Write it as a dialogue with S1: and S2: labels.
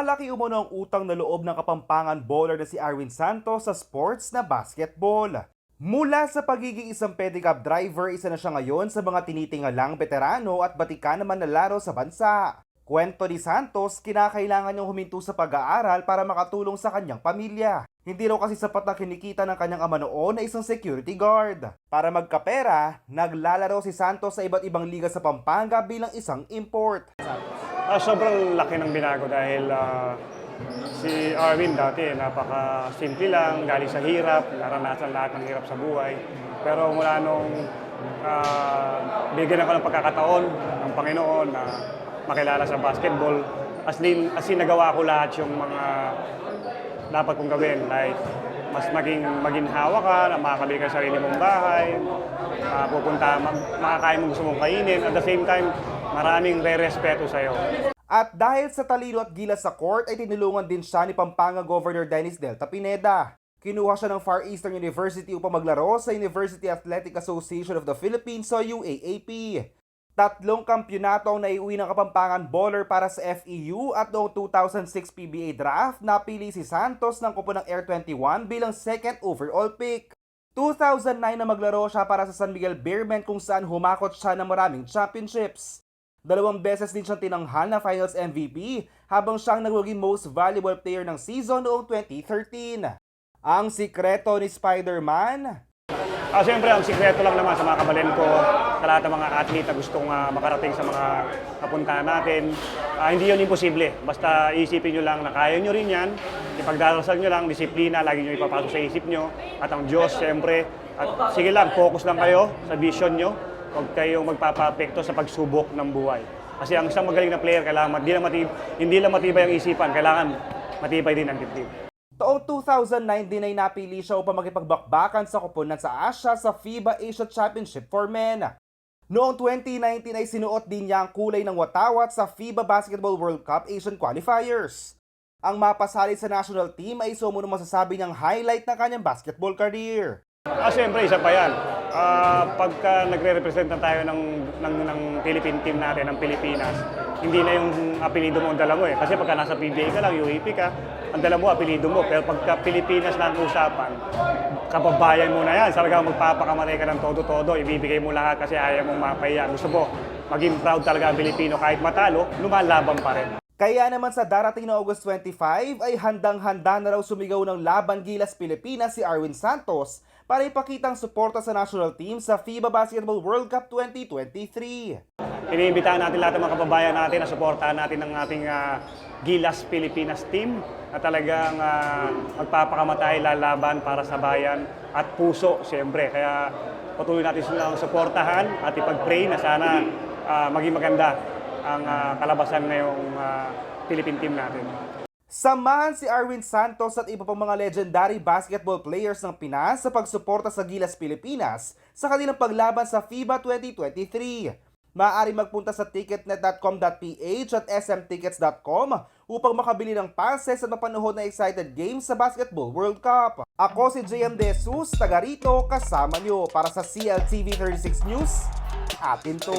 S1: Malaki umano ang utang na loob ng kapampangan bowler na si Arwin Santos sa sports na basketball. Mula sa pagiging isang pedicab driver, isa na siya ngayon sa mga tinitingalang veterano at batika naman na laro sa bansa. Kwento ni Santos, kinakailangan niyang huminto sa pag-aaral para makatulong sa kanyang pamilya. Hindi raw kasi sapat na kinikita ng kanyang ama noon na isang security guard. Para magkapera, naglalaro si Santos sa iba't ibang liga sa Pampanga bilang isang import.
S2: Ah, sobrang laki ng binago dahil ah, si Arwin dati napaka-simple lang, galing sa hirap, naranasan lahat ng hirap sa buhay. Pero mula nung ah, bigyan ako ng pagkakataon ng Panginoon na makilala sa basketball, as in, as in nagawa ko lahat yung mga dapat kong gawin. Like, mas maging maginhawa ka, na makakabili ka sa sarili mong bahay, ah, pupunta, makakain mo gusto mong kainin. At the same time, maraming re-respeto sa'yo.
S1: At dahil sa talino at gilas sa court ay tinulungan din siya ni Pampanga Governor Dennis Delta Pineda. Kinuha siya ng Far Eastern University upang maglaro sa University Athletic Association of the Philippines o UAAP. Tatlong kampyonato ang naiuwi ng Kapampangan Baller para sa FEU at noong 2006 PBA draft, napili si Santos ng kupo ng Air 21 bilang second overall pick. 2009 na maglaro siya para sa San Miguel Bearmen kung saan humakot siya ng maraming championships. Dalawang beses din siyang tinanghal na Finals MVP habang siyang naging most valuable player ng season noong 2013. Ang sikreto ni Spider-Man,
S2: Ah, siyempre, ang sikreto lang naman sa mga kabalin ko, sa lahat ng mga athlete na gustong ah, makarating sa mga kapuntahan natin, ah, hindi yun imposible. Basta isipin nyo lang na kaya nyo rin yan, ipagdarasal nyo lang, disiplina, lagi nyo ipapasok sa isip nyo, at ang Diyos, siyempre, at sige lang, focus lang kayo sa vision nyo, huwag kayong magpapapekto sa pagsubok ng buhay. Kasi ang isang magaling na player, kailangan hindi lang matibay, hindi lang matibay ang isipan, kailangan matibay din ang dibdib.
S1: Taong 2009 din ay napili siya upang makipagbakbakan sa kupunan sa Asia sa FIBA Asia Championship for Men. Noong 2019 ay sinuot din niya ang kulay ng watawat sa FIBA Basketball World Cup Asian Qualifiers. Ang mapasali sa national team ay sumunod masasabi niyang highlight ng kanyang basketball career.
S2: Ah, siyempre, isa pa yan. Ah, pagka nagre-represent na tayo ng, ng, ng Philippine team natin, ng Pilipinas, hindi na yung apelido mo ang dala mo eh. Kasi pagka nasa PBA ka lang, UAP ka, ang dala mo, apelido mo. Pero pagka Pilipinas na ang usapan, kababayan mo na yan. Talagang magpapakamatay ka ng todo-todo, ibibigay mo lahat kasi ayaw mong mapahiya. Gusto mo, maging proud talaga ang Pilipino. Kahit matalo, lumalaban pa rin.
S1: Kaya naman sa darating na August 25 ay handang-handa na raw sumigaw ng Laban Gilas Pilipinas si Arwin Santos para ipakitang suporta sa national team sa FIBA Basketball World Cup 2023.
S2: Iniimbitahan natin lahat ng mga kababayan natin na suportahan natin ng ating ah, Gilas Pilipinas team na talagang ah, magpapakamatay lalaban para sa bayan at puso siyempre. Kaya patuloy natin silang suportahan at ipag-pray na sana ah, maging maganda ang ah, kalabasan ngayong ah, Philippine team natin.
S1: Samahan si Arwin Santos at iba pang mga legendary basketball players ng Pinas sa pagsuporta sa Gilas Pilipinas sa kanilang paglaban sa FIBA 2023. Maaari magpunta sa ticketnet.com.ph at smtickets.com upang makabili ng passes at mapanood na excited games sa Basketball World Cup. Ako si JM De Jesus, taga rito, kasama nyo para sa CLTV 36 News. Atin to.